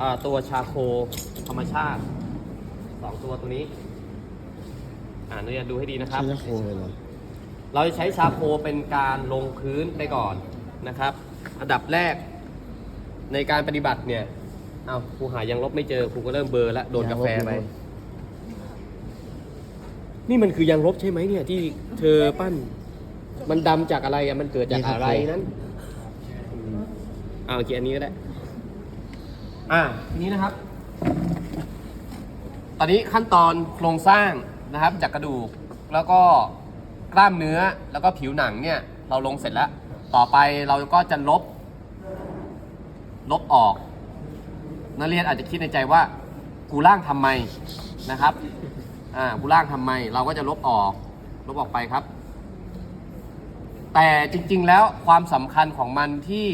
อ่าตัวชาโคธรรมชาติสองตัวตัวนี้ อ่านักเรียนดูให้ดีนะครับ ใช้ยาโคเลยเหรอเราจะใช้ชาโคเป็นการลงพื้นไปก่อนนะครับ อันดับแรกในการปฏิบัติเนี่ยเอาครูหายังลบไม่เจอครูก็เริ่มเบลอร์แล้วโดนกาแฟไป นี่มันคือยังลบใช่ไหมเนี่ย ที่เธอปั้น มันดำจากอะไรอะมันเกิดจากอะไรนั้นอืมเอาโอเคอันนี้ก็ได้ อ่าทีนี้นะครับ ตอนนี้ขั้นตอนโครงสร้างนะครับ จากกระดูกแล้วก็กล้ามเนื้อแล้วก็ผิวหนังเนี่ย เราลงเสร็จแล้ว ต่อไปเราก็จะลบ ลบออก นักเรียนอาจจะคิดในใจว่า กูร่างทำไมนะครับอ่ากูร่างทำไม เราก็จะลบออก ลบออกไปครับ แต่จริง ๆ แล้วความสำคัญของมันที่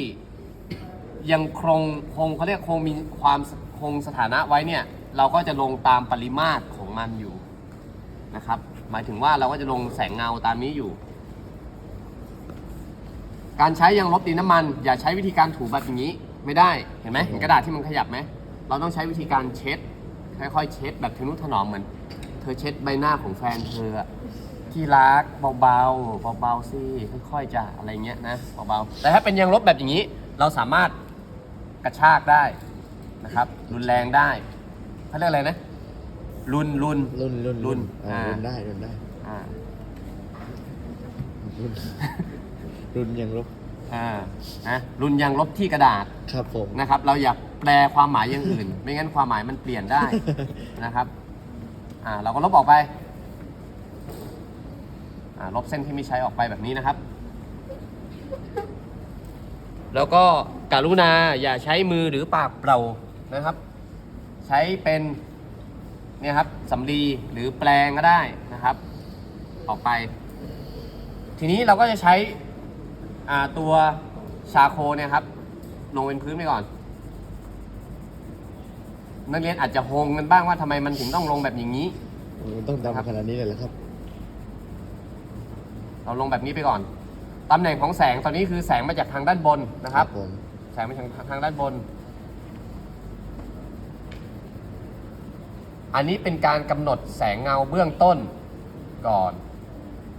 ยังคงคงเขาเรียกคงมีความคงสถานะไว้เนี่ย เราก็จะลงตามปริมาตรของมันอยู่นะครับ หมายถึงว่าเราก็จะลงแสงเงาตามนี้อยู่ การใช้ยางลบดินน้ำมัน อย่าใช้วิธีการถูแบบอย่างนี้ไม่ได้เห็นไหมเห็นกระดาษที่มันขยับไหมเราต้องใช้วิธีการเช็ดค่อยๆเช็ดแบบทนุถนอมเหมือน เธอเช็ดใบหน้าของแฟนเธอที่รักเบาๆเบาๆสิค่อยๆจะอะไรเงี้ยนะเบาๆแต่ถ้าเป็นยางลบแบบอย่างนี้ เราสามารถ กระชากได้นะครับ รุนแรงได้เขาเรียกอะไรนะ รุนรุน รุ่นรุ่นรุ่นอ่าอ่า รุ่นได้รุ่นได้อ่ารุ่นรุ่นยังลบอ่านะรุนยางลบที่กระดาษครับผมนะครับ เราอย่าแปลความหมายอย่างอื่น ไม่งั้นความหมายมันเปลี่ยนได้นะครับอ่าเราก็ลบออกไปอ่าลบเส้นที่ไม่ใช้ออกไปแบบนี้นะครับ แล้วก็กรุณาอย่าใช้มือหรือปากเปล่านะครับ ใช้เป็นเนี่ยครับสำลีหรือแปลงก็ได้นะครับ ออกไป ทีนี้เราก็จะใช้อ่าตัวชาโคเนี่ยครับ ลงเป็นพื้นไปก่อน นักเรียนอาจจะงงกันบ้างว่าทำไมมันถึงต้องลงแบบอย่างนี้โอ้ต้องครับดำขนาดนี้เลยเหรอครับ เราลงแบบนี้ไปก่อน ตำแหน่งของแสงตอนนี้คือแสงมาจากทางด้านบนนะครับ ผม แสงมาจากทางด้านบน อันนี้เป็นการกำหนดแสงเงาเบื้องต้นก่อน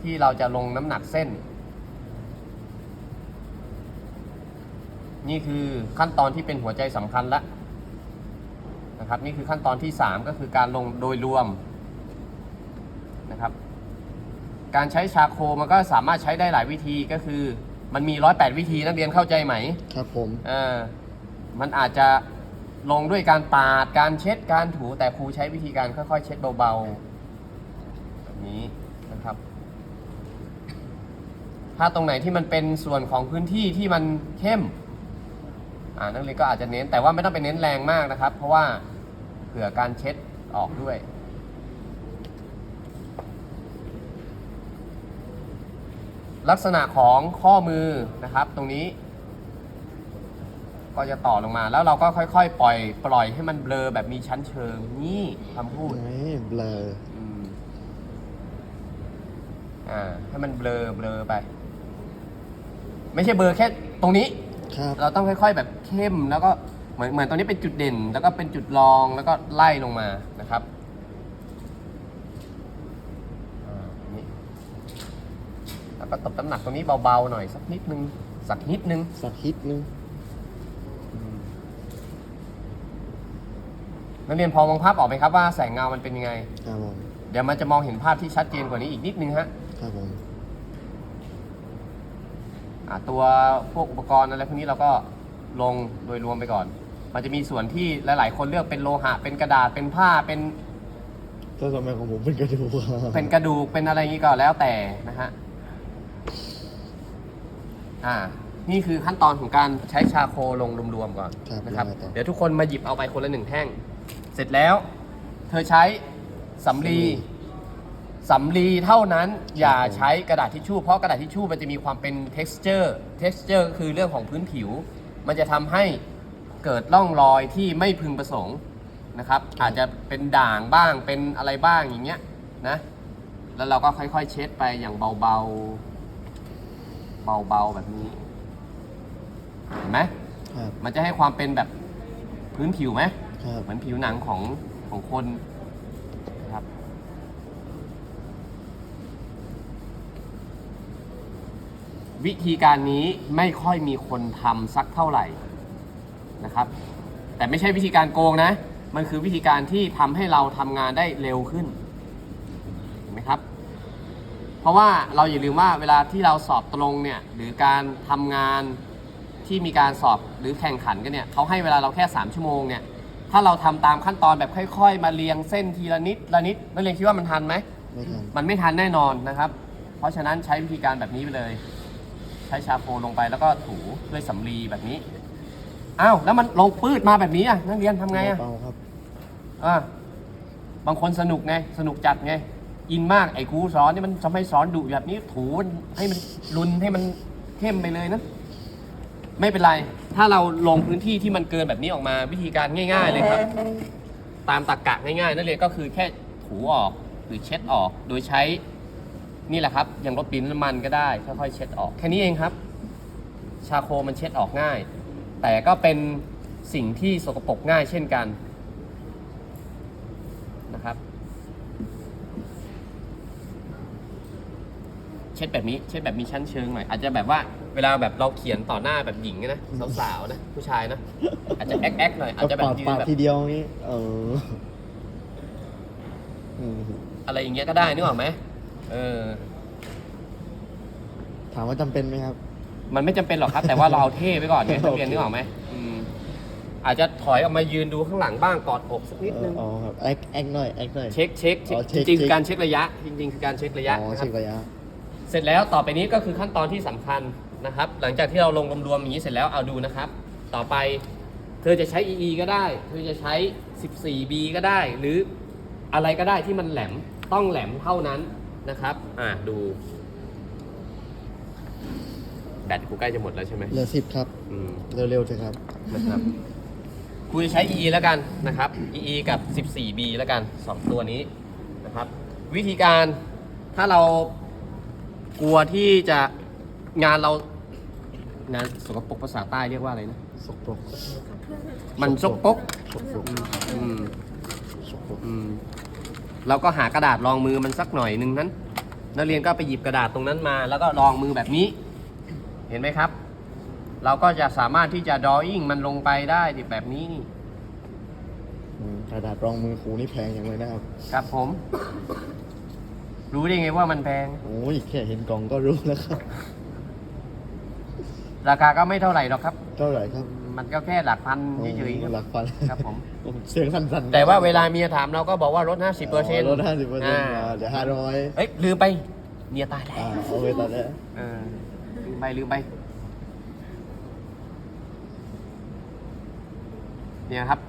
ที่เราจะลงน้ำหนักเส้น นี่คือขั้นตอนที่เป็นหัวใจสำคัญแล้วนะครับ นี่คือขั้นตอนที่ 3 ก็คือการลงโดยรวมนะครับ การใช้ชาโคมันก็สามารถใช้ได้หลายวิธีก็คือ มันมี108วิธีนักเรียนเข้าใจไหมครับผมเออมันอาจจะลงด้วยการปาดการเช็ดการถูแต่ครูใช้วิธีการค่อยๆ เช็ดเบาๆแบบนี้นะครับ ถ้าตรงไหนที่มันเป็นส่วนของพื้นที่ที่มันเข้มอ่านักเรียนก็อาจจะเน้นแต่ว่าไม่ต้องไปเน้นแรงมากนะครับ เพราะว่าเผื่อการเช็ดออกด้วย ลักษณะของข้อมือนะครับ ตรงนี้ ก็จะต่อลงมา แล้วเราก็ค่อยๆ ปล่อย ปล่อยให้มันเบลอแบบมีชั้นเชิง นี่คำพูดไหนเบลออืมอ่า ให้มันเบลอเบลอไป ไม่ใช่เบลอแค่ตรงนี้ ครับเราต้องค่อย ๆ แบบเข้มแล้วก็เหมือนเหมือนตรงนี้เป็นจุดเด่น แล้วก็เป็นจุดรองแล้วก็ไล่ลงมานะครับอ่านี่แล้ว ก็ตบน้ำหนักตรงนี้เบาๆหน่อยสักนิดนึง สักนิดนึง สักฮิตนึงนักเรียนพอมองภาพออกไหมครับว่าแสงเงามันเป็นยังไง ครับผมเดี๋ยวมันจะมองเห็นภาพที่ชัดเจนกว่านี้อีกนิดนึงฮะครับผมอ่าตัวพวกอุปกรณ์อะไรพวกนี้เราก็ลงโดยรวมไปก่อน มันจะมีส่วนที่หลายๆ คนเลือกเป็นโลหะ เป็นกระดาษเป็นผ้าเป็นถ้าทำไมของผมเป็นกระดูกเป็นกระดูกเป็นอะไรอย่างนี้ก็แล้วแต่นะฮะ อ่า นี่คือขั้นตอนของการใช้ชาโคลงรวมๆก่อนครับนะครับแล้วไงต่อ เดี๋ยวทุกคนมาหยิบเอาไปคนละหนึ่งแท่ง เสร็จแล้ว เธอใช้สำลีสำลีเท่านั้นอย่าใช้กระดาษทิชชู่เพราะกระดาษทิชชู่มันจะมีความเป็น texture texture ก็คือเรื่องของพื้นผิว มันจะทำให้เกิดร่องรอยที่ไม่พึงประสงค์นะครับ อาจจะเป็นด่างบ้างเป็นอะไรบ้างอย่างเงี้ยนะ แล้วเราก็ค่อยๆ เช็ดไปอย่างเบาๆ เบาๆแบบนี้ เห็นไหมครับมันจะให้ความเป็นแบบพื้นผิวไหม ครับเหมือนผิวหนังของของคนนะครับ วิธีการนี้ไม่ค่อยมีคนทำสักเท่าไหร่นะครับ แต่ไม่ใช่วิธีการโกงนะ มันคือวิธีการที่ทำให้เราทำงานได้เร็วขึ้นเห็นไหมครับ เพราะว่าเราอย่าลืมว่าเวลาที่เราสอบตรงเนี่ยหรือการทำงานที่มีการสอบหรือแข่งขันกันเนี่ยเขาให้เวลาเราแค่ 3 ชั่วโมงเนี่ยถ้าเราทำตามขั้นตอนแบบค่อยๆ มาเรียงเส้นทีละนิดละนิดนักเรียนคิดว่ามันทันไหม ไม่ทัน มันไม่ทันแน่นอนนะครับ เพราะฉะนั้นใช้วิธีการแบบนี้ไปเลย ใช้ชาโคลงไปแล้วก็ถูด้วยสำลีแบบนี้ อ้าว แล้วมันลงปืดมาแบบนี้อะนักเรียนทำไงอะเบาๆครับ อะบางคนสนุกไง สนุกจัดไง อินมากไอ้ครูสอนนี่มันทำให้สอนดุแบบนี้ถูมันให้มันรุนให้มันเข้มไปเลยนะ ไม่เป็นไร ถ้าเราลงพื้นที่ที่มันเกินแบบนี้ออกมาวิธีการง่าย ๆ เลยครับ ตามตรกกะง่ายๆนั่นเลยก็คือแค่ถูออกหรือเช็ดออกโดยใช้นี่แหละครับอย่างรถปิ้นน้ำมันก็ได้ค่อยๆเช็ดออกแค่นี้เองครับ ชาโคมันเช็ดออกง่าย แต่ก็เป็นสิ่งที่สกปรกง่ายเช่นกันนะครับ ช็ดแบบนี้เช็ดแบบมีชั้นเชิงหน่อยอาจจะแบบว่าเวลาแบบเราเขียนต่อหน้าแบบหญิงนะสาวๆนะผู้ชายนะอาจจะแอ๊กๆหน่อยอาจจะแบบปาดยืปานดแบบทีเดียวนี้เอออืมอะไรอย่างเงี้ยก็ได้นึกออกไหมเออ ถามว่าจำเป็นไหมครับ มันไม่จำเป็นหรอกครับ แต่ว่าเราเอาเท่ไว้ก่อนเนี่ยโอเคนักเรียนนึกออกไหมอืมอาจจะถอยออกมายืนดูข้างหลังบ้างกอดอกสักนิดนึง อ๋อครับแอคแอคหน่อยแอคหน่อย เช็คเช็คเช็คอ๋อจเช็คริงๆเช็คือคการเช็คระยะ จริงๆ คือการเช็คระยะอ๋อนะคเช็รับคระยะ เสร็จแล้วต่อไปนี้ก็คือขั้นตอนที่สำคัญนะครับ หลังจากที่เราลงรวมๆอย่างนี้เสร็จแล้วเอาดูนะครับ ต่อไปเธอจะใช้ EE ก็ได้ เธอจะใช้ 14B ก็ได้ หรืออะไรก็ได้ที่มันแหลมต้องแหลมเท่านั้นนะครับ อ่าดูแบตกูใกล้จะหมดแล้วใช่ไหมเหลือสิบครับ อืม เร็วๆเถอะครับ นะครับครูจะใช้ EE แล้วกันนะครับ EE กับ 14B แล้วกันสองตัวนี้นะครับ วิธีการถ้าเรา กลัวที่จะงานเรางานสกปรกภาษาใต้เรียกว่าอะไรนะ สกปรกมันสกปรกสกปรกอืมสกปรกอืมเราก็หากระดาษรองมือมันสักหน่อยหนึงนั้น นักเรียนก็ไปหยิบกระดาษตรงนั้นมา แล้วก็รองมือแบบนี้ เห็นไหมครับ เราก็จะสามารถที่จะ drawing มันลงไปได้แบบนี้นี่อืมกระดาษรองมือครูนี่แพงอย่างเลยนะครับ ครับผม รู้ได้ไงว่ามันแพง โอ้ยแค่เห็นกล่องก็รู้แล้วครับ ราคาก็ไม่เท่าไหร่หรอกครับ เท่าไหร่ครับมันก็แค่หลักพันโอ้เฉยๆคหรัลับกพันครับผมผมเสียงสั่นๆแต่ว่าเวลาเมียถามเราก็บอกว่าลด50เปอร์เซ็นต์ลดห้าสิบเปอร์เซ็นต์เดี๋ยวห้าร้อยเอ้ยลืมไปเมียตายแล้วอ่าเอาไปตัดแล้วเออลืมไปลืมไปเนี่ยครับ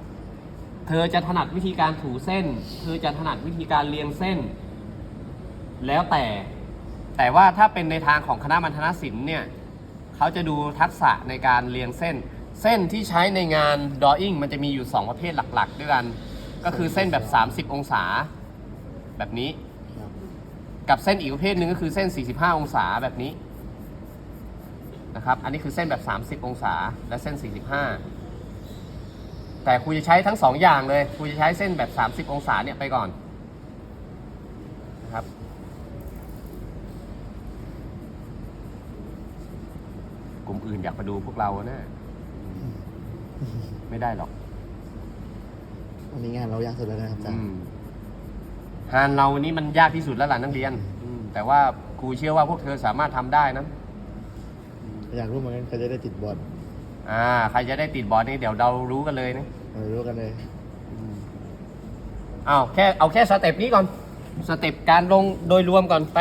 เธอจะถนัดวิธีการถูเส้น เธอจะถนัดวิธีการเรียงเส้น แล้วแต่แต่ว่าถ้าเป็นในทางของคณะมัณฑนศิลป์เนี่ยเขาจะดูทักษะในการเรียงเส้น เส้นที่ใช้ในงาน drawing มันจะมีอยู่ 2 ประเภทหลักๆ ด้วยกัน ก็คือเส้นแบบ 30 องศา แบบนี้ กับเส้นอีกประเภทหนึ่งก็คือเส้น 45 องศาแบบนี้นะครับ อันนี้คือเส้นแบบ 30 องศา และเส้น 45 แต่ครูจะใช้ทั้งสองอย่างเลยครูจะใช้เส้นแบบ 30 องศาเนี่ยไปก่อนนะครับ กลุ่มอื่นอยากมาดูพวกเรานะไม่ได้หรอก วันนี้งานเรายากสุดแล้วนะครับอาจารอืย์มงานเรานี่มันยากที่สุดแล้วล่ะนักเรียนอืมแต่ว่าครูเชื่อว่าพวกเธอสามารถทำได้นะ อยากรู้เหมือนกันใครจะได้ติดบอลอ่า ใครจะได้ติดบอลนี่เดี๋ยวเรารู้กันเลยนะเออรู้กันเลย อ้าวแค่เอาแค่สเต็ปนี้ก่อน สเต็ปการลงโดยรวมก่อนไป